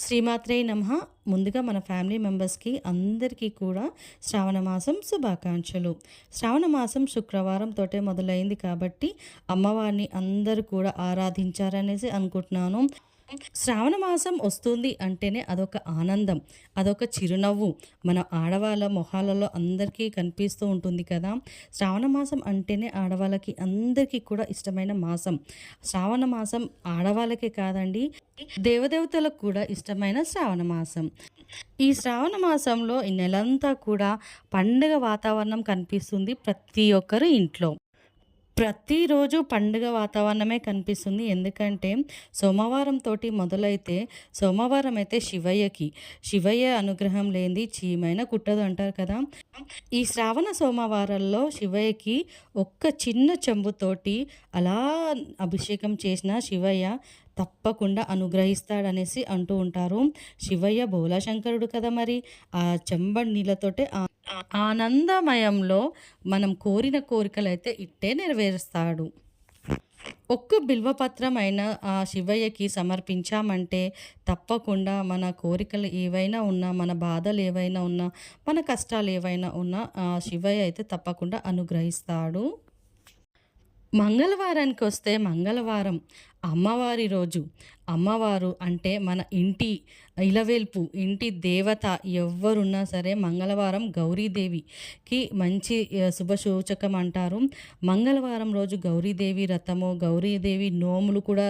శ్రీమాత్రే నమ. ముందుగా మన ఫ్యామిలీ మెంబర్స్కి అందరికీ కూడా శ్రావణ మాసం శుభాకాంక్షలు. శ్రావణ మాసం శుక్రవారం తోటే మొదలైంది కాబట్టి అమ్మవారిని అందరూ కూడా ఆరాధించారనేసి అనుకుంటున్నాను. శ్రావణ మాసం వస్తుంది అంటేనే అదొక ఆనందం అదొక చిరునవ్వు. మన ఆడవాళ్ళ మొహాలలో అందరికీ కనిపిస్తూ ఉంటుంది కదా. శ్రావణ మాసం అంటేనే ఆడవాళ్ళకి అందరికీ కూడా ఇష్టమైన మాసం. శ్రావణ మాసం ఆడవాళ్ళకే కాదండి దేవదేవతలకు కూడా ఇష్టమైన శ్రావణ మాసం. ఈ శ్రావణ మాసంలో ఈ నెలంతా కూడా పండుగ వాతావరణం కనిపిస్తుంది ప్రతి ఒక్కరు ఇంట్లో. ప్రతిరోజు పండుగ వాతావరణమే కనిపిస్తుంది. ఎందుకంటే సోమవారం తోటి మొదలైతే సోమవారం అయితే శివయ్యకి. శివయ్య అనుగ్రహం లేనిది చీమైన కుట్టదు అంటారు కదా. ఈ శ్రావణ సోమవారంలో శివయ్యకి ఒక్క చిన్న చెంబుతోటి అలా అభిషేకం చేసిన శివయ్య తప్పకుండా అనుగ్రహిస్తాడనేసి అంటూ ఉంటారు. శివయ్య భోలాశంకరుడు కదా మరి. ఆ చెంబడి నీళ్ళతోటే ఆనందమయంలో మనం కోరిన కోరికలు అయితే ఇట్టే నెరవేరుస్తాడు. ఒక్క బిల్వపత్రం అయినా ఆ శివయ్యకి సమర్పించామంటే తప్పకుండా మన కోరికలు ఏవైనా ఉన్నా మన బాధలు ఏవైనా ఉన్నా మన కష్టాలు ఏవైనా ఉన్నా ఆ శివయ్య అయితే తప్పకుండా అనుగ్రహిస్తాడు. మంగళవారానికి వస్తే మంగళవారం అమ్మవారి రోజు. అమ్మవారు అంటే మన ఇంటి ఇలవేల్పు ఇంటి దేవత ఎవ్వరున్నా సరే మంగళవారం గౌరీదేవికి మంచి శుభసూచకం అంటారు. మంగళవారం రోజు గౌరీదేవి రథము గౌరీదేవి నోములు కూడా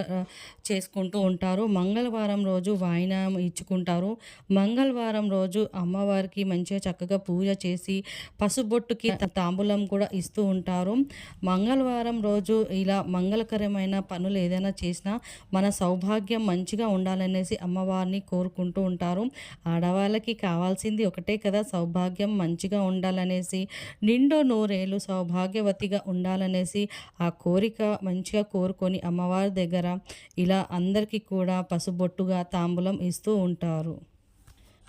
చేసుకుంటూ ఉంటారు. మంగళవారం రోజు వాయినం ఇచ్చుకుంటారు. మంగళవారం రోజు అమ్మవారికి మంచిగా చక్కగా పూజ చేసి పసుబొట్టుకి తాంబూలం కూడా ఇస్తూ ఉంటారు. మంగళవారం రోజు ఇలా మంగళకరమైన పనులు ఏదైనా చేసినా మన సౌభాగ్యం మంచిగా ఉండాలనేసి అమ్మవారిని కోరుకుంటూ ఉంటారు. ఆడవాళ్ళకి కావాల్సింది ఒకటే కదా సౌభాగ్యం మంచిగా ఉండాలనేసి నిండో నూరేళ్ళు సౌభాగ్యవతిగా ఉండాలనేసి ఆ కోరిక మంచిగా కోరుకొని అమ్మవారి దగ్గర ఇలా అందరికీ కూడా పసుబొట్టుగా తాంబూలం ఇస్తూ ఉంటారు.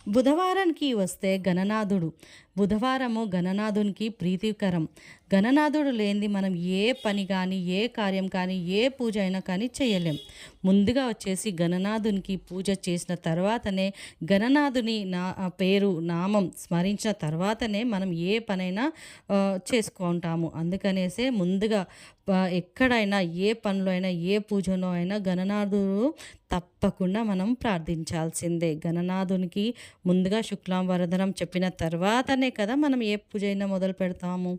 బుధవారానికి వస్తే గణనాథుడు. బుధవారము గణనాథునికి ప్రీతికరం. గణనాథుడు లేనిది మనం ఏ పని కానీ ఏ కార్యం కానీ ఏ పూజ అయినా కానీ చేయలేం. ముందుగా వచ్చేసి గణనాథునికి పూజ చేసిన తర్వాతనే గణనాథుని నా పేరు నామం స్మరించిన తర్వాతనే మనం ఏ పనైనా చేసుకుంటాము. అందుకనేసే ముందుగా ఎక్కడైనా ఏ పనిలో అయినా ఏ పూజలో అయినా గణనాథుడు తప్పకుండా మనం ప్రార్థించాల్సిందే. గణనాథునికి ముందుగా శుక్లాం వరదనం చెప్పిన తర్వాతనే కదా మనం ఏ పూజ అయినా మొదలు పెడతాము.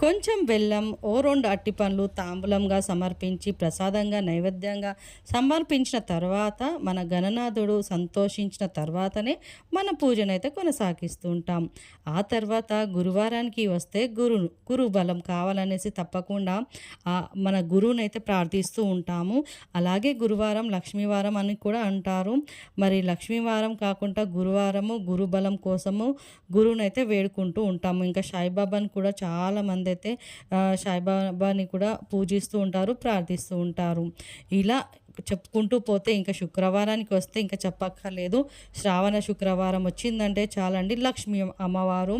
కొంచెం బెల్లం ఓ రెండు అట్టిపండ్లు తాంబూలంగా సమర్పించి ప్రసాదంగా నైవేద్యంగా సమర్పించిన తర్వాత మన గణనాథుడు సంతోషించిన తర్వాతనే మన పూజనైతే కొనసాగిస్తూ ఉంటాం. ఆ తర్వాత గురువారానికి వస్తే గురు గురు బలం కావాలనేసి తప్పకుండా మన గురువునైతే ప్రార్థిస్తూ ఉంటాము. అలాగే గురువారం లక్ష్మీవారం అని కూడా అంటారు. మరి లక్ష్మీవారం కాకుండా గురువారము గురుబలం కోసము గురువునైతే వేడుకుంటూ ఉంటాము. ఇంకా సాయిబాబాని కూడా చాలామంది అయితే సాయిబాబాని కూడా పూజిస్తూ ఉంటారు ప్రార్థిస్తూ ఉంటారు. ఇలా చెప్పుకుంటూ పోతే ఇంకా శుక్రవారానికి వస్తే ఇంకా చెప్పక్కర్లేదు. శ్రావణ శుక్రవారం వచ్చిందంటే చాలండి. లక్ష్మీ అమ్మవారు.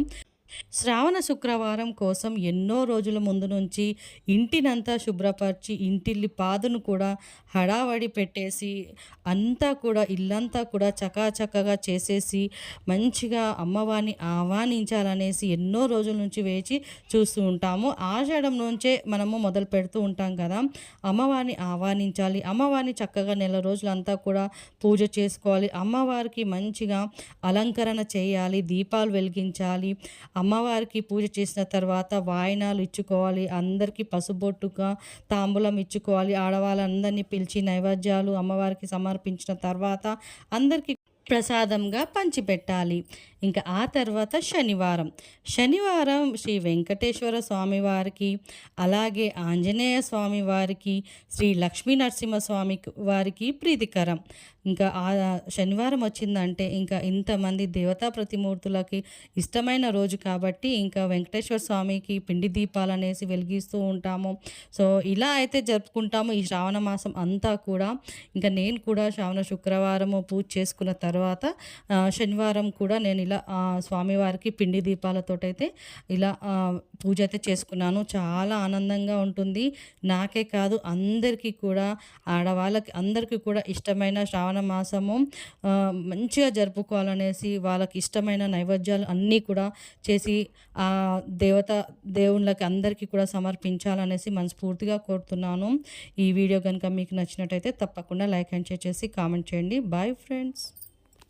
శ్రావణ శుక్రవారం కోసం ఎన్నో రోజుల ముందు నుంచి ఇంటినంతా శుభ్రపరిచి ఇంటిల్లి పాదును కూడా హడావడి పెట్టేసి అంతా కూడా ఇల్లంతా కూడా చకాచక్కగా చేసేసి మంచిగా అమ్మవారిని ఆహ్వానించాలనేసి ఎన్నో రోజుల నుంచి వేచి చూస్తూ ఉంటాము. ఆషాఢం నుంచే మనము మొదలు పెడుతూ ఉంటాం కదా. అమ్మవారిని ఆహ్వానించాలి. అమ్మవారిని చక్కగా నెల రోజులంతా కూడా పూజ చేసుకోవాలి. అమ్మవారికి మంచిగా అలంకరణ చేయాలి. దీపాలు వెలిగించాలి. అమ్మవారికి పూజ చేసిన తర్వాత వాయినాలు ఇచ్చుకోవాలి అందరికీ పసుబొట్టుగా తాంబూలం ఇచ్చుకోవాలి ఆడవాళ్ళందరినీ పిలిచి నైవేద్యాలు అమ్మవారికి సమర్పించిన తర్వాత అందరికీ ప్రసాదంగా పంచిపెట్టాలి. ఇంకా ఆ తర్వాత శనివారం. శనివారం శ్రీ వెంకటేశ్వర స్వామి వారికి అలాగే ఆంజనేయ స్వామి వారికి శ్రీ లక్ష్మీ నరసింహ స్వామి వారికి ప్రీతికరం. ఇంకా ఆ శనివారం వచ్చిందంటే ఇంకా ఇంతమంది దేవతా ప్రతిమూర్తులకి ఇష్టమైన రోజు కాబట్టి ఇంకా వెంకటేశ్వర స్వామికి పిండి దీపాలు అనేసి వెలిగిస్తూ ఉంటాము. సో ఇలా అయితే జరుపుకుంటాము ఈ శ్రావణ మాసం అంతా కూడా. ఇంకా నేను కూడా శ్రావణ శుక్రవారము పూజ చేసుకున్న తర్వాత శనివారం కూడా నేను ఇలా స్వామివారికి పిండి దీపాలతోటైతే ఇలా పూజ అయితే చేసుకున్నాను. చాలా ఆనందంగా ఉంటుంది. నాకే కాదు అందరికీ కూడా ఆడవాళ్ళకి అందరికీ కూడా ఇష్టమైన శ్రావణ మాసము మంచిగా జరుపుకోవాలనేసి వాళ్ళకి ఇష్టమైన నైవేద్యాలు అన్నీ కూడా చేసి ఆ దేవత దేవుళ్ళకి అందరికీ కూడా సమర్పించాలనేసి మనస్ఫూర్తిగా కోరుతున్నాను. ఈ వీడియో కనుక మీకు నచ్చినట్టయితే తప్పకుండా లైక్ అండ్ షేర్ చేసి కామెంట్ చేయండి. Bye friends.